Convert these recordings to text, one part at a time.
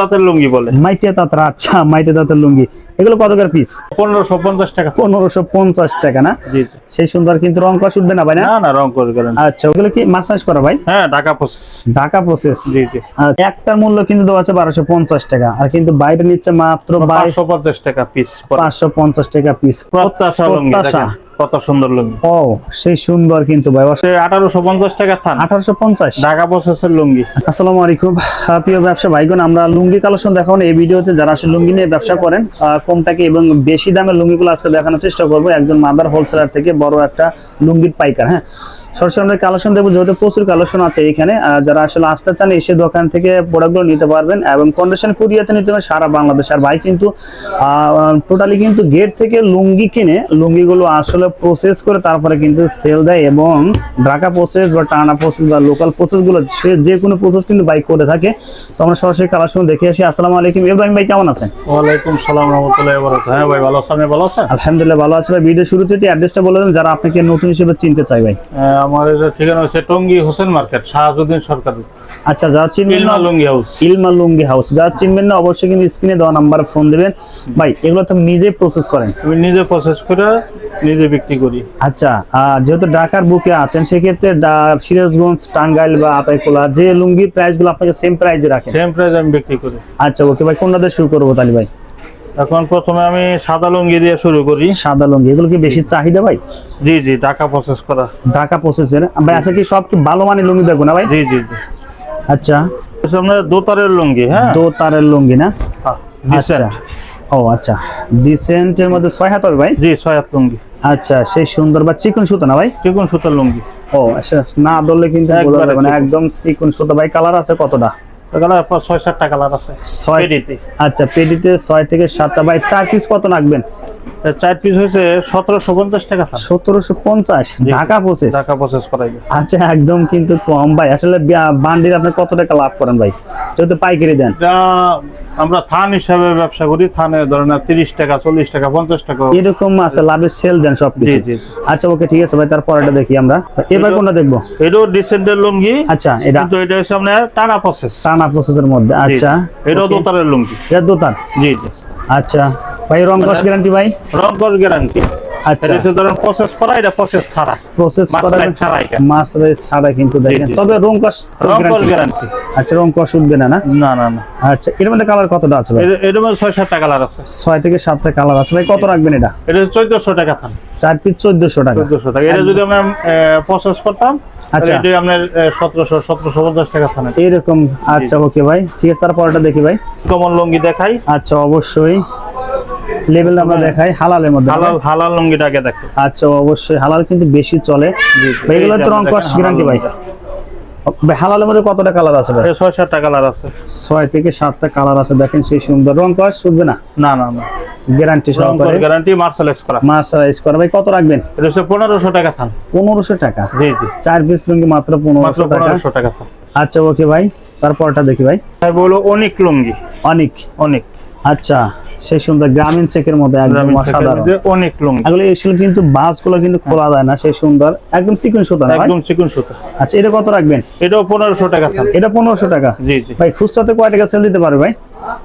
তাঁতের লুঙ্গি বলে। মাইটিয়া তাঁতরা আচ্ছা মাইটিয়া তাঁতের লুঙ্গি। এগুলো কত করে পিস পনেরোশো পঞ্চাশ টাকা। পনেরোশো পঞ্চাশ টাকা না? জি। সেই সুন্দর কিন্তু রং কষ উঠবে না ভাই না? না না রং করে গেলেন আচ্ছা ওগুলো কি মাসাজ করা ভাই? হ্যাঁ ঢাকা প্রসেস ঢাকা প্রসেস জি জি। একটার মূল্য কিন্তু দেওয়া আছে বারোশো পঞ্চাশ টাকা। আর কিন্তু বাইরে নিচ্ছে মাত্র পাঁচশো পঞ্চাশ টাকা পিস পাঁচশো পঞ্চাশ টাকা পিস প্রত্যাশা প্রত্যাশা। কত সুন্দর লুঙ্গি? ও সেই সুন্দর কিন্তু ভাই। আঠারোশো পঞ্চাশ টাকা থান। আঠারোশো পঞ্চাশ? ঢাকা প্রসেসের লুঙ্গি। আসসালামু আলাইকুম। প্রিয় ব্যবসা ভাইগণ আমরা লুঙ্গি কালেকশন দেখাবো। এই ভিডিওতে যারা আসলে লুঙ্গি নিয়ে ব্যবসা করেন আহ, কম টাকা এবং বেশি দামের লুঙ্গিগুলো আজকে দেখানোর চেষ্টা করব। একজন মাদার হোলসেলার থেকে বড় একটা লুঙ্গির পাইকার হ্যাঁ? সরাসরি আমরা কালেকশন দেবো যেহেতু প্রচুর কালেকশন আছে এখানে। যারা আসলে আসতে চান এসে দোকান থেকে প্রোডাক্টগুলো নিতে পারবেন এবং কন্ডিশন কুরিয়াতে নিতে পারবেন সারা বাংলাদেশ। আর ভাই কিন্তু টোটালি কিন্তু গেট থেকে লুঙ্গি কিনে লুঙ্গিগুলো আসলে প্রসেস করে তারপরে কিন্তু সেল দেয় এবং ঢাকা প্রসেস বা টানা প্রসেস বা লোকাল প্রসেসগুলো সে যে কোনো প্রসেস কিন্তু বাইক করে থাকে। তো আমরা সরাসরি কালেকশন দেখে আসি। আসসালামু আলাইকুম। ইব্রাহিম ভাই কেমন আছেন? ওয়ালাইকুম সালাম রহমতুল্লাহ হ্যাঁ ভাই ভালো আছেন ভালো আছেন? আলহামদুলিল্লাহ ভালো আছে ভাই। ভিডিও শুরুতে অ্যাড্রেসটা বলে দেন যারা আপনাকে নতুন হিসেবে চিনতে চাই ভাই। আমার ঠিকানা হচ্ছে টঙ্গি হোসেন মার্কেট শাহাজুদ্দিন সরকার। আচ্ছা যারা চিনবেন না লুঙ্গি হাউস। ইলমা লুঙ্গি হাউস। যারা চিনবেন না অবশ্যই কিন্তু স্ক্রিনে দেওয়া নাম্বারে ফোন দিবেন। ভাই এগুলো তো নিজেই প্রসেস করেন। আমি নিজে প্রসেস করে নিজে বিক্রি করি। আচ্ছা যেহেতু ঢাকার বুকে আছেন সেক্ষেত্রে সিরাজগঞ্জ টাঙ্গাইল বা আতাইকোলা যে লুঙ্গির প্রাইসগুলো আপনাকে সেম প্রাইসে রাখেন। সেম প্রাইস আমি বিক্রি করি। আচ্ছা ওকে ভাই কোনটা দিয়ে শুরু করব তালি ভাই? এখন প্রথমে আমি সাদা লুঙ্গি দিয়ে শুরু করি। সাদা লুঙ্গি এগুলো কি বেশি চাহিদা ভাই? জি জি ঢাকা প্রসেস করা। ঢাকা প্রসেসের ভাই আচ্ছা কি সব কি ভালো মানের লুঙ্গি দেখব না ভাই? জি জি আচ্ছা। আপনার দোতারের লুঙ্গি হ্যাঁ? দো তারের লুঙ্গি না? আচ্ছা আচ্ছা। ও আচ্ছা। ডিসেন্টের মধ্যে ছয় হাত হবে ভাই? জি ছয় হাত লুঙ্গি। আচ্ছা সেই সুন্দর বা চিকন সুতো না ভাই? চিকন সুতার লুঙ্গি। ও আচ্ছা না ধরলে কিন্তু একদম চিকন সুতো। ভাই কালার আছে কতটা? ছয় সাতটা কালার আছে। ছয় আচ্ছা পেডিতে ছয় থেকে সাতটা। ভাই চার পিস কত রাখবেন? চার পিস হয়েছে সতেরোশো পঞ্চাশ টাকা সতেরোশো পঞ্চাশ? ঢাকা প্রসেস ঢাকা প্রসেস করাই। আচ্ছা একদম কিন্তু কম। ভাই আসলে বিয়া- আপনি কত টাকা লাভ করেন ভাই? যেহেতু পাইকারি দেন। আমরা থান হিসাবে ব্যবসা করি। থানে ধরেন তিরিশ টাকা চল্লিশ টাকা পঞ্চাশ টাকা। এরকম আছে লাভের সেল দেন সব কিছু। আচ্ছা ওকে ঠিক আছে ভাই তারপর এটা দেখি আমরা। এবার কোনটা দেখব? এটাও ডিসেন্টের লুঙ্গি। আচ্ছা এটা কিন্তু এটা হচ্ছে আপনার টানা প্রসেস টানা প্রসেসের মধ্যে। আচ্ছা। এটা। দোতারের লুঙ্গি। এটা দোতার? জি জি। আচ্ছা। ভাই রং কস গ্যারান্টি ভাই? রং কস গ্যারান্টি আচ্ছা। এটা হচ্ছে ধরেন প্রসেস করা এটা প্রসেস ছাড়া। প্রসেস করা ছাড়া এটা। ছাড়া কিন্তু দেখেন। তবে রং কস গ্যারান্টি আচ্ছা রং কস উঠবে না না? না না না। আচ্ছা এর মধ্যে কালার কতটা আছে ভাই? এর- এর মধ্যে ছয় সাতটা কালার আছে। ছয় থেকে সাতটা কালার আছে। ভাই কত রাখবেন এটা? এটা টাকা থান পিস টাকা। টাকা। এটা যদি আমরা প্রসেস করতাম আচ্ছা। এটা আপনার সতেরোশো সতেরোশো পঞ্চাশ টাকা থানে এরকম। আচ্ছা ওকে ভাই। ঠিক আছে তারপরটা দেখি ভাই। কমল লুঙ্গি দেখাই। আচ্ছা অবশ্যই। লেভেল আমরা দেখাই হালালের মধ্যে হালাল হালাল লুঙ্গিটাকে দেখে। আচ্ছা অবশ্যই হালাল কিন্তু বেশি চলে। এগুলো তো রং কস গ্যারান্টি ভাই। হালালের মধ্যে কতটা কালার আছে ভাই? ছয় সাতটা কালার আছে। ছয় থেকে সাতটা কালার আছে দেখেন সেই সুন্দর। রং কস শুনবে না? না না না। গ্যারান্টি সহকারে। গ্যারান্টি মার্শালাইজ করা। করা। ভাই কত রাখবেন? এটা হচ্ছে পনেরোশো টাকা থান। পনেরোশো টাকা? জি জি। চার পিস লুঙ্গি মাত্র মাত্র পনেরোশো টাকা। পনেরোশো টাকা থান। আচ্ছা ওকে ভাই। তারপরটা দেখি ভাই। তাই বলো অনেক লুঙ্গি। অনেক। অনেক। আচ্ছা। সেই সুন্দর গ্রামীণ চেকের মধ্যে একদম অসাধারণ। অনেক লুঙ্গি এগুলো কিন্তু কিন্তু খোলা যায় না সেই সুন্দর। একদম সুতা একদম সুতা। আচ্ছা এটা কত রাখবেন? এটাও পনেরোশো টাকা এটা টাকা? জি জি। ভাই খুচরাতে কয় টাকা সেল দিতে পারবে ভাই?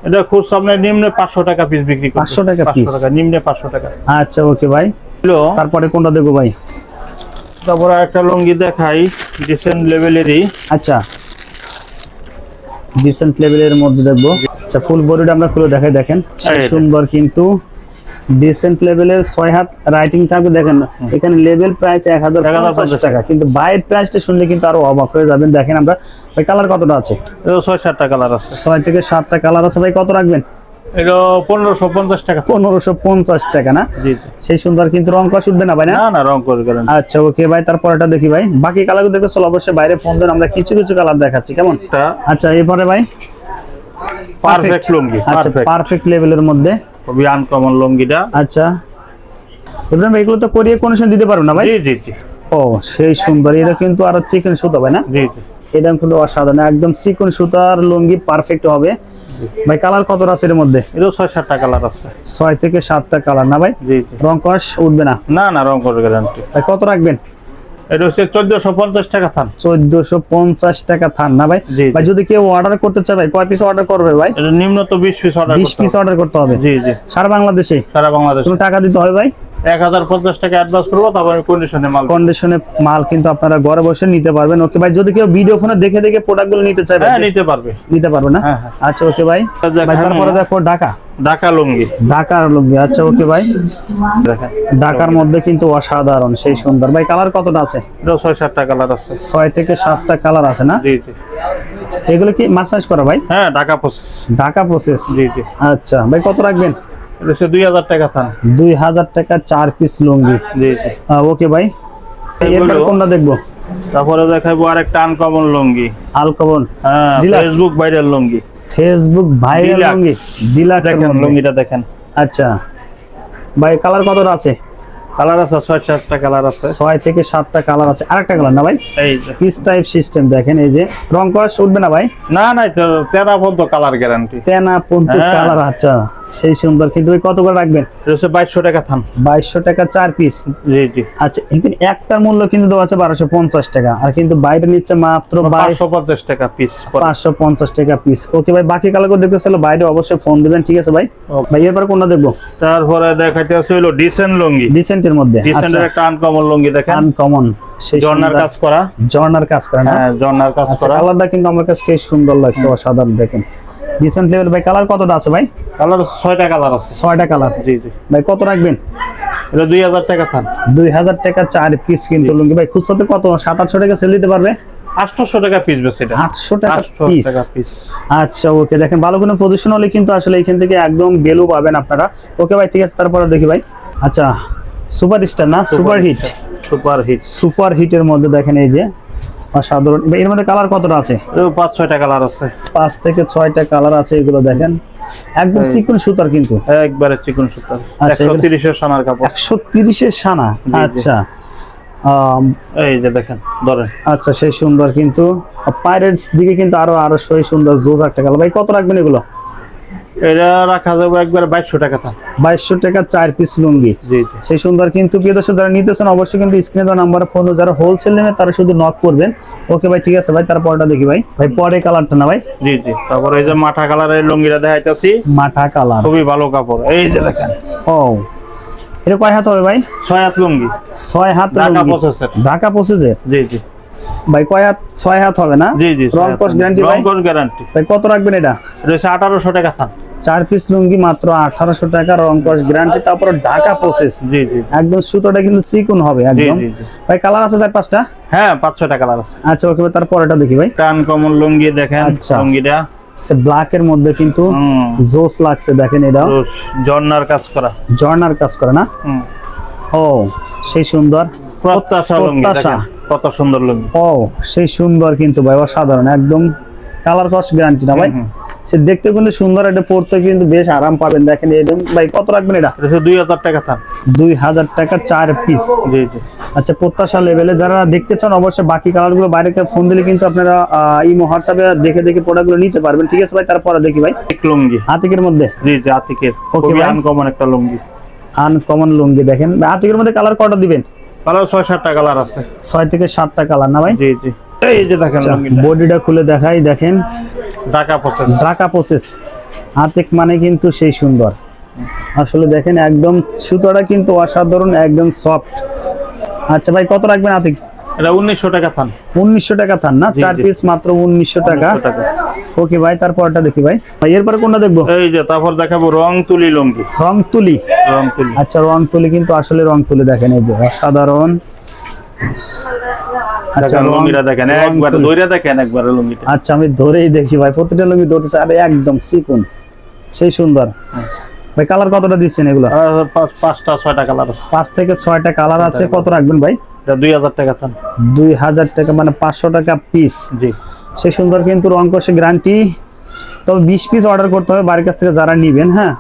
এটা খুব সামনে নিম্নে পাঁচশো টাকা পিস বিক্রি 500 টাকা পাঁচশো piece? টাকা নিম্নে পাঁচশো টাকা। আচ্ছা ওকে ভাই। তারপরে কোনটা দেখব ভাই? তারপরে একটা লুঙ্গি দেখাই ডিসেন্ট লেভেলেরই আচ্ছা। ডিসেন্ট লেভেলের মধ্যে দেখব আচ্ছা ফুল বডিটা আমরা খুলে দেখাই দেখেন। সুন্দর কিন্তু ডিসেন্ট লেভেলের ছয় হাত রাইটিং থাকবে দেখেন। এখানে লেভেল প্রাইস এক হাজার টাকা। কিন্তু বাইরের প্রাইসটা শুনলে কিন্তু আরও অবাক হয়ে যাবেন। দেখেন আমরা ভাই কালার কতটা আছে? ছয় সাতটা কালার আছে। ছয় থেকে সাতটা কালার আছে ভাই কত রাখবেন? এটা পনেরোশো পঞ্চাশ টাকা। পনেরোশো পঞ্চাশ টাকা না? সেই সুন্দর কিন্তু রং কষ উঠবে না ভাই না? না রং করে গেলেন আচ্ছা ওকে ভাই তারপর এটা দেখি ভাই। বাকি কালার দেখতে চলো অবশ্যই বাইরে ফোন দেন আমরা কিছু কিছু কালার দেখাচ্ছি কেমন? আচ্ছা এরপরে ভাই? পারফেক্ট লুঙ্গি আচ্ছা পারফেক্ট লেভেলের মধ্যে। খুবই আনকমন লুঙ্গিটা। আচ্ছা। ইব্রাহিম ভাই এগুলো তো কোরিয়া কন্ডিশন দিতে পারো না ভাই? জি জি ও সেই সুন্দর। এটা কিন্তু আরও চিকন সুতা ভাই না? জি জি। এটা কিন্তু অসাধারণ। একদম চিকন সুতার লুঙ্গি পারফেক্ট হবে। ভাই কালার কত আছে এর মধ্যে? এটা ছয় সাতটা কালার আছে। ছয় থেকে সাতটা কালার না ভাই? জি রং কষ উঠবে না? না না রং করে গ্যারান্টি ভাই কত রাখবেন? এটা হচ্ছে টাকা থান। চোদ্দশো পঞ্চাশ টাকা থান না ভাই। ভাই যদি কেউ অর্ডার করতে চায় ভাই কয় পিস অর্ডার করবে ভাই? নিম্ন তো পিস অর্ডার বিশ পিস অর্ডার করতে হবে। জি জি। সারা বাংলাদেশে? সারা বাংলাদেশে। টাকা দিতে হবে ভাই? এক হাজার পঞ্চাশ টাকা অ্যাডভান্স করব তারপর কন্ডিশনে মাল কন্ডিশনে মাল কিন্তু আপনারা ঘরে বসে নিতে পারবেন। ওকে ভাই যদি কেউ ভিডিও ফোনে দেখে দেখে প্রোডাক্টগুলো নিতে চায় হ্যাঁ নিতে পারবে। নিতে পারবে না? হ্যাঁ, হ্যাঁ। আচ্ছা ওকে ভাই। তারপরে দেখো ঢাকা। ঢাকা লুঙ্গি। ঢাকার লুঙ্গি আচ্ছা ওকে ভাই। দেখেন। ঢাকার মধ্যে কিন্তু অসাধারণ সেই সুন্দর। ভাই কালার কতটা আছে? ছয় সাতটা কালার আছে। ছয় থেকে সাতটা কালার আছে না? জি জি। এগুলো কি মাসাজ করা ভাই? হ্যাঁ ঢাকা প্রসেস ঢাকা প্রসেস জি জি। আচ্ছা ভাই কত রাখবেন? এটা হচ্ছে দুই হাজার টাকা থান। দুই হাজার টাকা চার পিস লুঙ্গি। জি জি। ওকে ভাই এরপরে কোনটা দেখব? তারপরে দেখাবো আরেকটা আনকমন লুঙ্গি। আলকবন হ্যাঁ Facebook viral lungi. Facebook viral lungi deluxe দেখেন লুঙ্গিটা দেখেন। আচ্ছা। ভাই কালার কতটা আছে? কালার আছে ছয় সাতটা কালার আছে। ছয় থেকে সাতটা কালার আছে। আরেকটা কালার না ভাই? এই পিস টাইপ সিস্টেম দেখেন এই যে। রং উঠবে না ভাই? না না তো তেরা পর্যন্ত কালার গ্যারান্টি তেনা। কালার আচ্ছা। সেই সুন্দর। কিন্তু কত করে রাখবেন? এটা বাইশশো টাকা থান। বাইশশো টাকা চার পিস জি জি। আচ্ছা এখানে একটার মূল্য কিন্তু দেওয়া আছে বারোশো পঞ্চাশ টাকা। আর কিন্তু বাইরে নিচ্ছে মাত্র বাইশ পাঁচশো পঞ্চাশ টাকা পিস পাঁচশো পঞ্চাশ টাকা পিস ওকে ভাই বাকি কালার দেখতে চাইলে বাইরে অবশ্যই ফোন দিবেন ঠিক আছে ভাই. ভাই এরপর কোনটা দেখব? তারপরে দেখাইতে হলো ডিসেন্ট লুঙ্গি। ডিসেন্টের মধ্যে আচ্ছা। ডিসেন্টের একটা আনকমন লুঙ্গি দেখেন। আনকমন জর্নার কাজ করা। জর্নার কাজ করে না? হ্যাঁ জর্নার কাজ আচ্ছা করা। কালারটা কিন্তু আমার কাছে সুন্দর লাগছে অসাধারণ দেখেন। ডিসেন্ট লেভেল ভাই কালার কতটা আছে ভাই? কালার ছয়টা কালার আছে। ছয়টা কালার। জি জি। ভাই কত রাখবেন? এটা দুই হাজার টাকা থান। দুই হাজার টাকা চার পিস কিন্তু লুঙ্গি। ভাই খুচরাতে কত? সাত আটশো টাকা সেল দিতে পারবে? টাকা পিস বেশ আটশো টাকা পিস আচ্ছা ওকে দেখেন ভালো কোনো পজিশন হলে কিন্তু আসলে এখান থেকে একদম পাবেন আপনারা। ওকে ভাই ঠিক আছে তারপরে দেখি ভাই। আচ্ছা সুপার স্টার না super hit super hit super হিটের মধ্যে দেখেন এই যে অসাধারণ। এর মধ্যে কালার কতটা আছে? পাঁচ ছয়টা কালার আছে। পাঁচ থেকে ছয়টা কালার আছে এগুলো দেখেন। একদম চিকন সুতার কিন্তু। একবারে চিকন সুতার। আচ্ছা, এর সানার কাপড়। একশো এর সানা? আচ্ছা। এই যে দেখেন ধরেন। আচ্ছা সেই সুন্দর কিন্তু। পাইরেটস দিকে কিন্তু আরও আরও সেই সুন্দর জোজ একটা গেল। ভাই কত রাখবেন এগুলো? এটা রাখা যাবে একবারে বাইশশো টাকা বাইশশো টাকা চার পিস লুঙ্গি। জি জি। সেই সুন্দর কিন্তু প্রিয় দর্শক যারা নিতেছেন অবশ্যই কিন্তু স্ক্রিনে দেওয়া নাম্বারে ফোন যারা হোলসেল নেবে তারা শুধু নক করবেন। ওকে ভাই ঠিক আছে ভাই তারপরটা দেখি ভাই। ভাই পরে কালারটা না ভাই? জি জি। তারপরে এই যে মাঠা কালারের লুঙ্গিটা দেখাইতেছি। মাঠা কালার খুবই ভালো কাপড়। এই যে দেখেন। ও এটা কয় হাত হবে ভাই? ছয় হাত লুঙ্গি। ছয় হাত ঢাকা। ঢাকা জি জি। ভাই কয় হাত ছয় হাত হবে না? জি জি রং কস গ্যারান্টি ভাই? রং গ্যারান্টি ভাই কত রাখবেন এটা? আঠারোশো টাকা থান চার পিস লুঙ্গি মাত্র আঠারোশো টাকা রং কস গ্যারান্টি তারপর ঢাকা প্রসেস একদম সুতোটা কিন্তু চিকুন হবে একদম। ভাই কালার আছে চার পাঁচটা? হ্যাঁ পাঁচ ছয়টা কালার আছে। আচ্ছা ওকে ভাই তারপরেটা দেখি ভাই। টান কমন লুঙ্গি দেখেন আচ্ছা। লুঙ্গিটা। আচ্ছা ব্ল্যাক এর মধ্যে কিন্তু জোস লাগছে দেখেন এটা। জর্নার কাজ করা। জর্নার কাজ করে না? ও সেই সুন্দর। প্রত্যাশা লুঙ্গি। কত সুন্দর লুঙ্গি। ও সেই সুন্দর কিন্তু ভাই অসাধারণ একদম। কালার কস্ট গ্যারান্টি না ভাই? সে দেখতে কিন্তু সুন্দর এটা পড়তে কিন্তু বেশ আরাম পাবেন। দেখেন এরকম ভাই কত রাখবেন এটা? দুই হাজার টাকা থান। দুই হাজার টাকা চার পিস জি জি। আচ্ছা প্রত্যাশা লেভেলে যারা দেখতে চান অবশ্যই বাকি কালারগুলো বাইরে ফোন দিলে কিন্তু আপনারা ইমো হোয়াটসঅ্যাপে দেখে দেখে প্রোডাক্টগুলো নিতে পারবেন। ঠিক আছে ভাই তারপরে দেখি ভাই। লুঙ্গি। আতিকের মধ্যে? জি জি Okay, খুবই আনকমন একটা লুঙ্গি। আনকমন লুঙ্গি দেখেন। ভাই, আতিকের মধ্যে কালার কটা দিবেন? কালার ছয় সাতটা কালার আছে। ছয় থেকে সাতটা কালার না ভাই? জি জি। এই যে দেখেন বডিটা খুলে দেখাই দেখেন। ঢাকা প্রসেস ঢাকা প্রসেস আতিক মানে কিন্তু সেই সুন্দর। আসলে দেখেন একদম সুতোটা কিন্তু অসাধারণ একদম সফট আচ্ছা ভাই কত রাখবেন আতিক এটা উনিশশো টাকা থান। উনিশশো টাকা থান না? চার পিস মাত্র উনিশশো টাকা। 1900 টাকা। ওকে ভাই তারপরটা দেখি ভাই। ভাই এরপরে কোনটা দেখব? এই যে তারপর দেখাবো রং তুলি লুঙ্গি। রং তুলি। রং তুলি। আচ্ছা রং তুলি কিন্তু আসলে রং তুলি দেখেন এই যে অসাধারণ। আচ্ছা দেখেন রং- লুঙ্গিটা দেখেন রং একবার তুলি। দইরা দেখেন একবার লুঙ্গিটা। আচ্ছা আমি ধরেই দেখি ভাই প্রতিটা লুঙ্গি ধরতেছে আরে একদম চিকুন সেই সুন্দর। ভাই কালার কতটা দিচ্ছেন এগুলো? পাঁচ- পাঁচটা ছয়টা কালার আছে। পাঁচ থেকে ছয়টা কালার আছে কত রাখবেন ভাই? দুই হাজার টাকা দুই হাজার টাকা মানে পাঁচশো টাকা পিস জি। সেই সুন্দর কিন্তু রং কষে গ্যারান্টি তবে বিশ পিস অর্ডার করতে হবে বাড়ির কাছ থেকে যারা নিবেন হ্যাঁ?